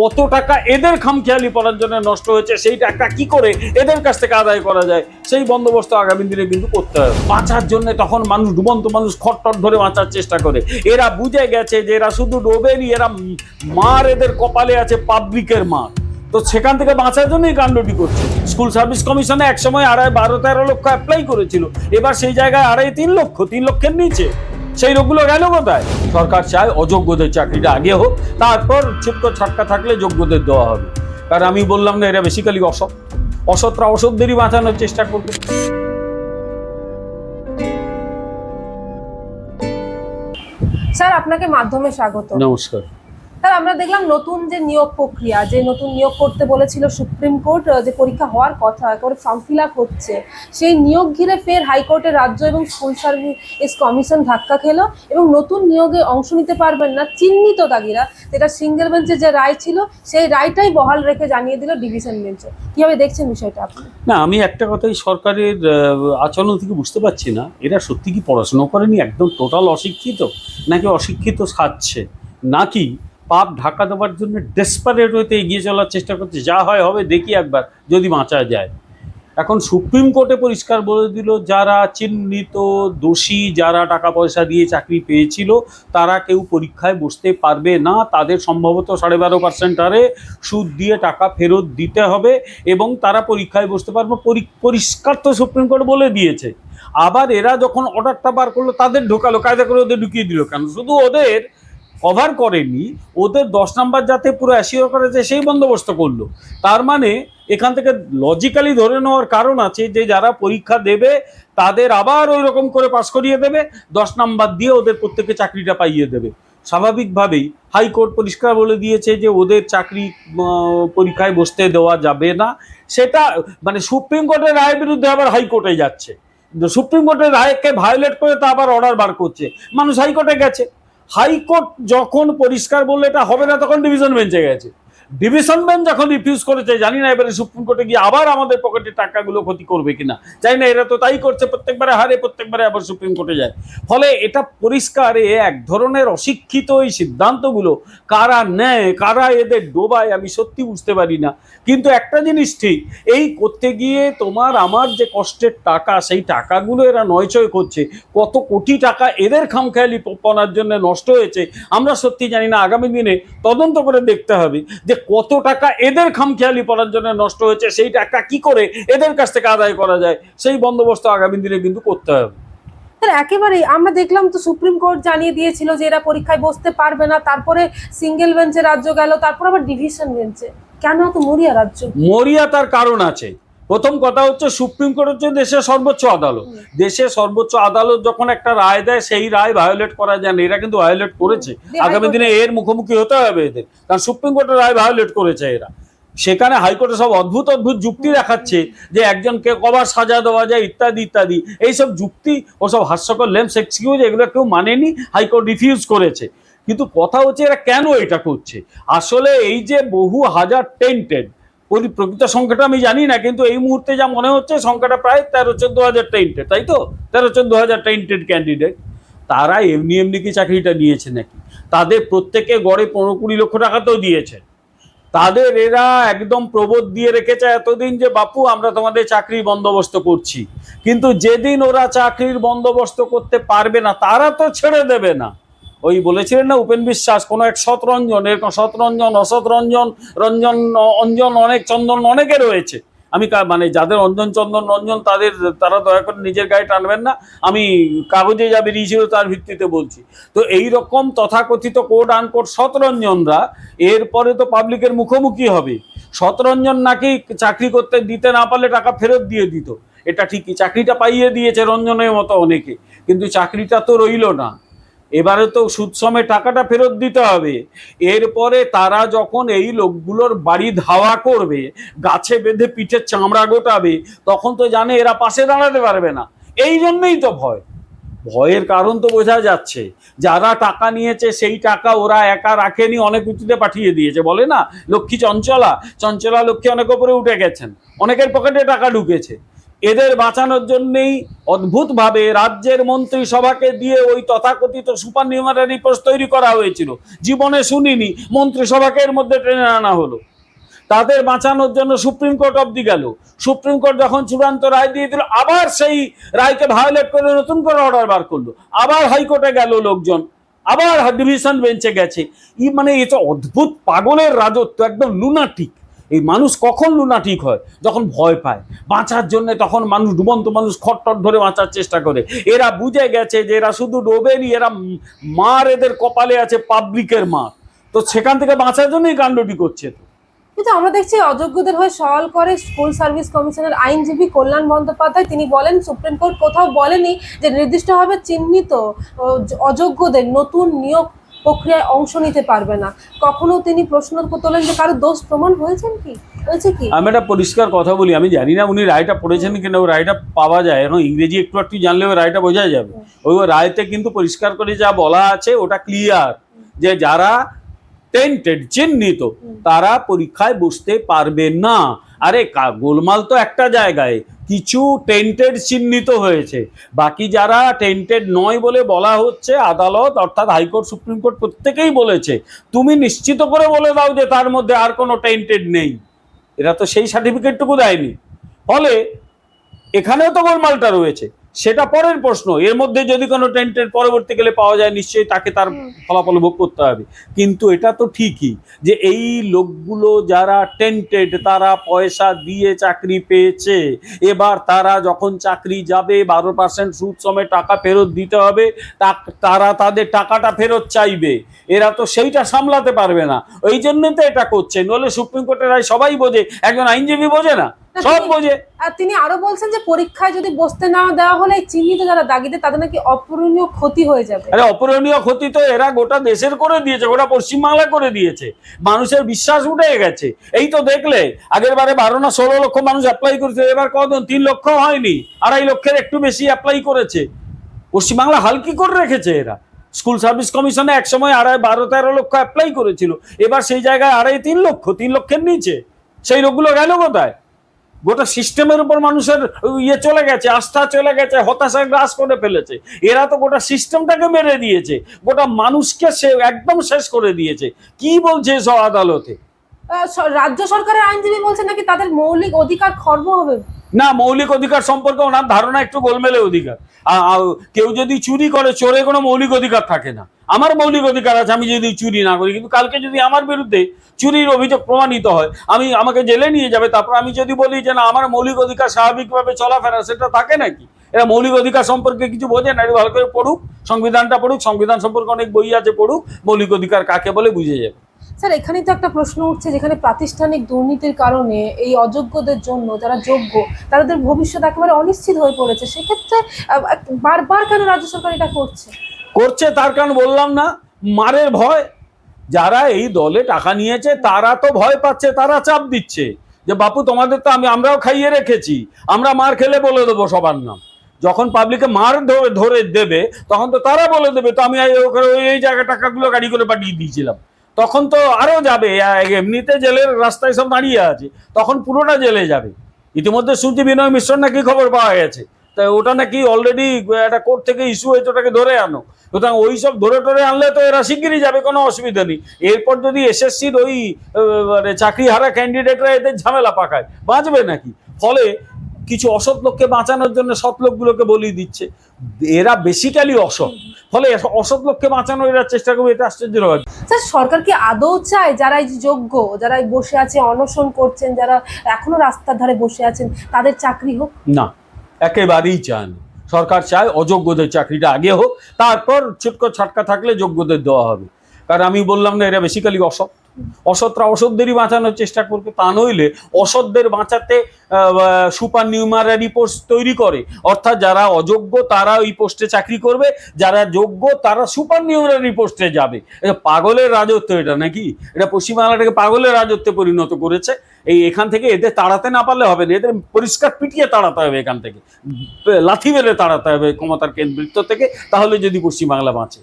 কত টাকা এদের খামখেয়ালি পড়ার জন্য নষ্ট হয়েছে, সেই টাকা কি করে এদের কাছ থেকে আদায় করা যায়? সেই বন্দোবস্ত আগামী দিনে কিন্তু করতে হবে। বাঁচার জন্য তখন মানুষ, ডুবন্ত মানুষ খট্টর ধরে বাঁচার চেষ্টা করে। এরা বুঝে গেছে যে এরা শুধু ডোবেনি, এরা মার এদের কপালে আছে পাবলিকের মার। তো সেখান থেকে বাঁচার জন্যই কাণ্ডটি করছে। স্কুল সার্ভিস কমিশনে একসময় আড়াই, বারো, তেরো লক্ষ অ্যাপ্লাই করেছিল। এবার সেই জায়গায় আড়াই, তিন লক্ষ, তিন লক্ষের নিচে। সেই লোকগুলো গেল কোথায়? সরকার চায় অযোগ্যদের চাকরিটা আগে হোক তারপর ছোট্ট ছাটকা থাকলে যোগ্যদের দেওয়া হবে। কারণ আমি বললাম না এরা বেসিক্যালি অসৎ। অসৎরা অসৎদেরই বাঁচানোর চেষ্টা করবে। স্যার আপনাকে মাধ্যমে স্বাগত। নমস্কার। আমরা দেখলাম নতুন যে নিয়োগ প্রক্রিয়া, যে নতুন নিয়োগ করতে বলেছিল সুপ্রিম কোর্ট যে পরীক্ষা হওয়ার কথা, একেবারে ফর্ম ফিল আপ হচ্ছে। সেই নিয়োগ ঘিরে ফের হাইকোর্টের রাজ্য এবং স্কুল সার্ভিস কমিশন ধাক্কা খেলো এবং নতুন নিয়োগে অংশ নিতে পারবেন না চিহ্নিত দাগিরা, যেটা সিঙ্গেল বেঞ্চের যে রায় ছিল, সেই রায়টাই বহাল রেখে জানিয়ে দিল ডিভিশন বেঞ্চে কীভাবে দেখছেন বিষয়টা আপনি? না, আমি একটা কথাই সরকারের আচরণ থেকে বুঝতে পারছি না, এরা সত্যি কি পড়াশুনো করেনি, একদম টোটাল অশিক্ষিত, নাকি অশিক্ষিত সাজছে, নাকি পাপ ঢাকা দেওয়ার জন্য ডেসপারেট হতে এগিয়ে চলার চেষ্টা করছে। যা হয় হবে, দেখি একবার, যদি বাঁচা যায়। এখন সুপ্রিম কোর্টে পরিষ্কার বলে দিল, যারা চিহ্নিত দোষী, যারা টাকা পয়সা দিয়ে চাকরি পেয়েছিল, তারা কেউ পরীক্ষায় বসতে পারবে না। তাদের সম্ভবত সাড়ে বারো পার্সেন্ট হারে সুদ দিয়ে টাকা ফেরত দিতে হবে এবং তারা পরীক্ষায় বসতে পারবে। পরি- পরিষ্কার তো সুপ্রিম কোর্ট বলে দিয়েছে। আবার এরা যখন অর্ডারটা বার করল, তাদের ঢোকালো, কায়দা করে ওদের ঢুকিয়ে দিল কেন? শুধু ওদের কভার করেনি, ওদের দশ নাম্বার যাতে পুরো অ্যাসিওর করা যায় সেই বন্দোবস্ত করল। তার মানে এখান থেকে লজিক্যালি ধরে নেওয়ার কারণ আছে যে যারা পরীক্ষা দেবে, তাদের আবার ওই রকম করে পাশ করিয়ে দেবে, দশ নাম্বার দিয়ে ওদের প্রত্যেকে চাকরিটা পাইয়ে দেবে। স্বাভাবিকভাবেই হাইকোর্ট পরিষ্কার বলে দিয়েছে যে ওদের চাকরি পরীক্ষায় বসতে দেওয়া যাবে না। সেটা মানে সুপ্রিম কোর্টের রায়ের বিরুদ্ধে আবার হাইকোর্টে যাচ্ছে। সুপ্রিম কোর্টের রায়কে ভায়োলেট করে তা আবার অর্ডার বার করছে। মানুষ হাইকোর্টে গেছে। হাইকোর্ট যখন পরিষ্কার বললে এটা হবে না তখন ডিভিশন বেঞ্চে গেছে। ডিভিশন বেঞ্চ যখন রিফিউজ করেছে, জানি না এবারে সুপ্রিম কোর্টে গিয়ে আবার আমাদের পকেটে টাকাগুলো ক্ষতি করবে কিনা। জানি না, এরা তো তাই করছে, প্রত্যেকবারে হারে, প্রত্যেকবারে আবার সুপ্রিম কোর্টে যায়। ফলে এটা পরিষ্কার এক ধরনের অশিক্ষিত এই সিদ্ধান্তগুলো কারা নেয়, কারা এদের ডোবায়, আমি সত্যি বুঝতে পারি না। কিন্তু একটা জিনিস ঠিক, এই করতে গিয়ে তোমার আমার যে কষ্টের টাকা, সেই টাকাগুলো এরা নয়চয় করছে। কত কোটি টাকা এদের খামখেয়ালি পনার জন্য নষ্ট হয়েছে। আমরা সত্যি জানি না, আগামী দিনে তদন্ত করে দেখতে হবে যে কত টাকা এদের খামখেয়ালি পড়ার জন্য নষ্ট হয়েছে সেই টাকা কি করে এদের কাছ থেকে আদায় করা যায়? সেই বন্দোবস্ত আগামী দিনে কিন্তু করতে হবে। একেবারেই আমরা দেখলাম তো সুপ্রিম কোর্ট জানিয়ে দিয়েছিল যে এরা পরীক্ষায় বসতে পারবে না তারপরে সিঙ্গেল বেঞ্চে রাজ্য গেল তারপর আবার ডিভিশন বেঞ্চে কেন তো মরিয়া রাজ্য? মরিয়া তার কারণ আছে। প্রথম কথা হচ্ছে সুপ্রিম কোর্ট হচ্ছে দেশের সর্বোচ্চ আদালত। দেশের সর্বোচ্চ আদালত যখন একটা রায় দেয় সেই রায় ভায়োলেট করা যায় না। এরা কিন্তু ভায়োলেট করেছে। আগামী দিনে এর মুখোমুখি হতে হবে এদের। কারণ সুপ্রিম কোর্টের রায় ভায়োলেট করেছে এরা। সেখানে হাইকোর্টে সব অদ্ভুত অদ্ভুত যুক্তি দেখাচ্ছে যে একজনকে কবার সাজা দেওয়া যায় ইত্যাদি ইত্যাদি। এইসব যুক্তি ওসব হাস্যকর লেমস এক্সকিউজ এগুলো কেউ মানেনি হাইকোর্ট রিফিউজ করেছে। কিন্তু কথা হচ্ছে এরা কেন এটা করছে? আসলে এই যে বহু হাজার টেন্টেড প্রকৃত সংখ্যাটা আমি জানি না, কিন্তু এই মুহূর্তে যা মনে হচ্ছে, সংখ্যাটা প্রায় তেরো, চোদ্দ হাজার টেন্টেড তাই তো? তেরো, চোদ্দ হাজার টেন্টেড ক্যান্ডিডেট তারা এমনি এমনি কি চাকরিটা নিয়েছে নাকি? তাদের প্রত্যেকে গড়ে পনেরো কুড়ি লক্ষ টাকা তো দিয়েছে। তাদের এরা একদম প্রবোধ দিয়ে রেখেছে এতদিন যে, বাপু, আমরা তোমাদের চাকরি বন্দোবস্ত করছি। কিন্তু যেদিন ওরা চাকরির বন্দোবস্ত করতে পারবে না, তারা তো ছেড়ে দেবে না। ওই বলেছিলেন না, উপেন বিশ্বাস, কোনো এক সতরঞ্জন এরকম সতরঞ্জন অসতরঞ্জন রঞ্জন অঞ্জন অনেক, চন্দন অনেকে রয়েছে। আমি মানে যাদের অঞ্জন চন্দন, রঞ্জন, তাদের, তারা দয়া করে নিজের গায়ে টানবেন না। আমি কাগজে যা বেরিয়েছিল তার ভিত্তিতে বলছি। তো এই রকম তথাকথিত কোড আনকোড শতরঞ্জনরা এরপরে তো পাবলিকের মুখোমুখি হবে। শতরঞ্জন নাকি চাকরি করতে দিতে না পারলে টাকা ফেরত দিয়ে দিত। এটা ঠিকই, চাকরিটা পাইয়ে দিয়েছে রঞ্জনের মতো অনেকে। কিন্তু চাকরিটা তো রইল না। এবারে তো সুদ সময় টাকাটা ফেরত দিতে হবে। এরপরে তারা যখন এই লোকগুলোর বাড়ি ধাওয়া করবে, গাছে বেঁধে পিঠের চামড়া গোটাবে, তখন তো জানে এরা পাশে দাঁড়াতে পারবে না। এই জন্যই তো ভয়। ভয়ের কারণ তো বোঝা যাচ্ছে। যারা টাকা নিয়েছে, সেই টাকা ওরা একা রাখেনি, অনেক উঁচুতে পাঠিয়ে দিয়েছে। বলে না, লক্ষ্মী চঞ্চলা চঞ্চলা লক্ষ্মী অনেক ওপরে উঠে গেছেন। অনেকের পকেটে টাকা ঢুকেছে। এদের বাঁচানোর জন্যেই অদ্ভুতভাবে রাজ্যের মন্ত্রিসভাকে দিয়ে ওই তথাকথিত সুপার নিউমারি পোস্ট তৈরি করা হয়েছিল। জীবনে শুনিনি, মন্ত্রিসভাকে এর মধ্যে টেনে আনা হলো। তাদের বাঁচানোর জন্য সুপ্রিম কোর্ট অবধি গেল। সুপ্রিম কোর্ট যখন চূড়ান্ত রায় দিয়ে দিল, আবার সেই রায়কে ভায়োলেট করে নতুন করে অর্ডার বার করল। আবার হাইকোর্টে গেল লোকজন। আবার ডিভিশন বেঞ্চে গেছে। ই মানে এ তো অদ্ভুত পাগলের রাজত্ব, একদম লুনাটিক এই মানুষ কখন লুনাটিক হয়? যখন ভয় পায়। বাঁচার জন্য তখন মানুষ, ডুবন্ত মানুষ খট্টর ধরে বাঁচার চেষ্টা করে। এরা বুঝে গেছে যে এরা শুধু ডোবেনি, এরা মার এদের কপালে আছে পাবলিকের মার। তো সেখান থেকে বাঁচার জন্যই কাণ্ডটি করছে। তো কিন্তু আমরা দেখছি অযোগ্যদের হয়ে সওয়াল করে স্কুল সার্ভিস কমিশনের আইনজীবী কল্যাণ বন্দ্যোপাধ্যায়। তিনি বলেন, সুপ্রিম কোর্ট কোথাও বলেনি যে নির্দিষ্টভাবে চিহ্নিত অযোগ্যদের নতুন নিয়োগ প্রক্রিয়ায় অংশ নিতে পারবে না। কখনো তিনি প্রশ্ন তোলেন যে কারও দোষ প্রমাণ হয়েছেন কি? হয়েছে কি? আমি একটা পরিষ্কার কথা বলি আমি জানি না উনি রায়টা পড়েছেন কিনা ওই রায়টা পাওয়া যায়। এখন ইংরেজি একটু একটু জানলে ওই রায়টা বোঝা যাবে। ওই রায়তে কিন্তু পরিষ্কার করে যা বলা আছে ওটা ক্লিয়ার যে যারা টেন্টেড চিহ্নিত তারা পরীক্ষায় বসতে পারবে না। আরে কা- গোলমাল তো একটা জায়গায়। কিছু টেন্টেড চিহ্নিত হয়েছে। বাকি যারা টেন্টেড নয় বলে বলা হচ্ছে, আদালত অর্থাৎ হাইকোর্ট, সুপ্রিম কোর্ট প্রত্যেকেই বলেছে, তুমি নিশ্চিত করে বলে দাও যে তার মধ্যে আর কোনো টেন্টেড নেই। এরা তো সেই সার্টিফিকেটটুকু দেয়নি। ফলে এখানেও তো গোলমালটা রয়েছে। সেটা পরের প্রশ্ন। এর মধ্যে যদি কোনো টেন্টের পরবর্তীকালে পাওয়া যায় নিশ্চয়ই তাকে তার ফলাফল ভোগ করতে হবে। কিন্তু এটা তো ঠিকই যে এই লোকগুলো যারা টেন্টেড তারা পয়সা দিয়ে চাকরি পেয়েছে। এবার তারা যখন চাকরি যাবে বারো পার্সেন্ট সুদ সময় টাকা ফেরত দিতে হবে তারা তাদের টাকাটা ফেরত চাইবে। এরা তো সেইটা সামলাতে পারবে না। ওই জন্যই তো এটা করছে। নলে সুপ্রিম কোর্টের রায় সবাই বোঝে একজন আইনজীবী বোঝে না। সব বোঝে আর তিনি আরও বলছেন যে পরীক্ষায় যদি বসতে না দেওয়া হলে চিহ্নিত যারা দাগিতে তাদের নাকি অপূরণীয় ক্ষতি হয়ে যাবে। আরে অপূরণীয় ক্ষতি তো এরা গোটা দেশের করে দিয়েছে গোটা পশ্চিমবাংলা করে দিয়েছে। মানুষের বিশ্বাস উঠে গেছে। এই তো দেখলে আগের বারে বারো না ষোলো লক্ষ মানুষ অ্যাপ্লাই করেছে এবার কত তিন লক্ষ হয়নি আড়াই লক্ষের একটু বেশি অ্যাপ্লাই করেছে। পশ্চিমবাংলা হালকি করে রেখেছে এরা? স্কুল সার্ভিস কমিশনে এক সময় আড়াই বারো তেরো লক্ষ অ্যাপ্লাই করেছিল এবার সেই জায়গায় আড়াই তিন লক্ষ তিন লক্ষের নিচে। সেই লোকগুলো গেল কোথায়? গোটা সিস্টেমের উপর মানুষের ইয়ে চলে গেছে, আস্থা চলে গেছে, হতাশা গ্রাস করে ফেলেছে। এরা তো গোটা সিস্টেমটাকে মেরে দিয়েছে, গোটা মানুষকে সে একদম শেষ করে দিয়েছে। কি বলছে এসব আদালতে? রাজ্য সরকারের আইনজীবী বলছে নাকি তাদের মৌলিক অধিকার খর্ব হবে? না, মৌলিক অধিকার সম্পর্কে ওনার ধারণা একটু গোলমেলে অধিকার। কেউ যদি চুরি করে, চোরে কোনো মৌলিক অধিকার থাকে না। আমার মৌলিক অধিকার আছে, আমি যদি চুরি না করি, কিন্তু কালকে যদি আমার বিরুদ্ধে চুরির অভিযোগ প্রমাণিত হয়, আমি আমাকে জেলে নিয়ে যাবে, তারপর আমি যদি বলি যে না, আমার মৌলিক অধিকার স্বাভাবিকভাবে চলাফেরা, সেটা থাকে নাকি? এরা মৌলিক অধিকার সম্পর্কে কিছু বোঝে না ভালো করে পড়ুক, সংবিধানটা পড়ুক, সংবিধান সম্পর্কে অনেক বই আছে পড়ুক, মৌলিক অধিকার কাকে বলে বুঝে যাবে। স্যার, এখানেই তো একটা প্রশ্ন উঠছে যেখানে প্রাতিষ্ঠানিক দুর্নীতির কারণে এই অযোগ্যদের জন্য যারা যোগ্য, তাদের ভবিষ্যৎ একেবারে অনিশ্চিত হয়ে পড়েছে। সেক্ষেত্রে বারবার কেন রাজ্য সরকার এটা করছে? করছে তার কারণ বললাম না, মারের ভয়। যারা এই দলে টাকা নিয়েছে, তারা তো ভয় পাচ্ছে, তারা চাপ দিচ্ছে। যে বাপু, তোমাদের তো আমি, আমরাও খাইয়ে রেখেছি, আমরা মার খেলে বলে দেবো সবার নাম। যখন পাবলিকে মার ধরে ধরে দেবে, তখন তো তারা বলে দেবে, তো আমি ওই- এই জায়গা টাকাগুলো গাড়ি করে পাঠিয়ে দিয়েছিলাম। তখন তো আরও যাবে এমনিতে জেলের রাস্তায় সব দাঁড়িয়ে আছে, তখন পুরোটা জেলে যাবে। ইতিমধ্যে শুনছি বিনয় মিশ্র নাকি খবর পাওয়া গেছে, তা ওটা নাকি অলরেডি একটা কোর্ট থেকে ইস্যু হয়েছে, ওটাকে ধরে আনো। সুতরাং ওই সব ধরে টরে আনলে তো এরা শিগগিরই যাবে, কোনো অসুবিধা নেই। এরপর যদি এসএসসির ওই মানে চাকরি হারা ক্যান্ডিডেটরা এদের ঝামেলা পাকায়, বাঁচবে নাকি? ফলে কিছু অসৎ লোককে বাঁচানোর জন্য সৎ লোকগুলোকে বলি দিচ্ছে। এরা বেসিক্যালি অসৎ। ফলে অসৎ লোককে বাঁচানোর এরা চেষ্টা করবে এটা আশ্চর্যের। স্যার সরকার কি আদৌ চায় যারা এই যে যোগ্য যারা বসে আছে অনশন করছেন যারা এখনও রাস্তার ধারে বসে আছেন তাদের চাকরি হোক? না একেবারেই চায় না। সরকার চায় অযোগ্যদের চাকরিটা আগে হোক তারপর ছুটকো ছাটকা থাকলে যোগ্যদের দেওয়া হবে। কারণ আমি বললাম না এরা বেসিক্যালি অসৎ। অসৎরা অসৎদেরই বাঁচানোর চেষ্টা করবে, তা নইলে অসৎদের বাঁচাতে সুপার নিউমারারি পোস্ট তৈরি করে। অর্থাৎ যারা অযোগ্য, তারা ওই পোস্টে চাকরি করবে, যারা যোগ্য, তারা সুপার নিউমারারি পোস্টে যাবে। এটা পাগলের রাজত্ব এটা নাকি? এটা পশ্চিমবাংলাটাকে পাগলের রাজত্বে পরিণত করেছে। এই এখান থেকে এদের তাড়াতে না পারলে হবে না, এদের পরিষ্কার পিটিয়ে তাড়াতে হবে এখান থেকে। লাথি মেরে তাড়াতে হবে ক্ষমতার কেন্দ্রিত্ব থেকে, তাহলে যদি পশ্চিমবাংলা বাঁচে।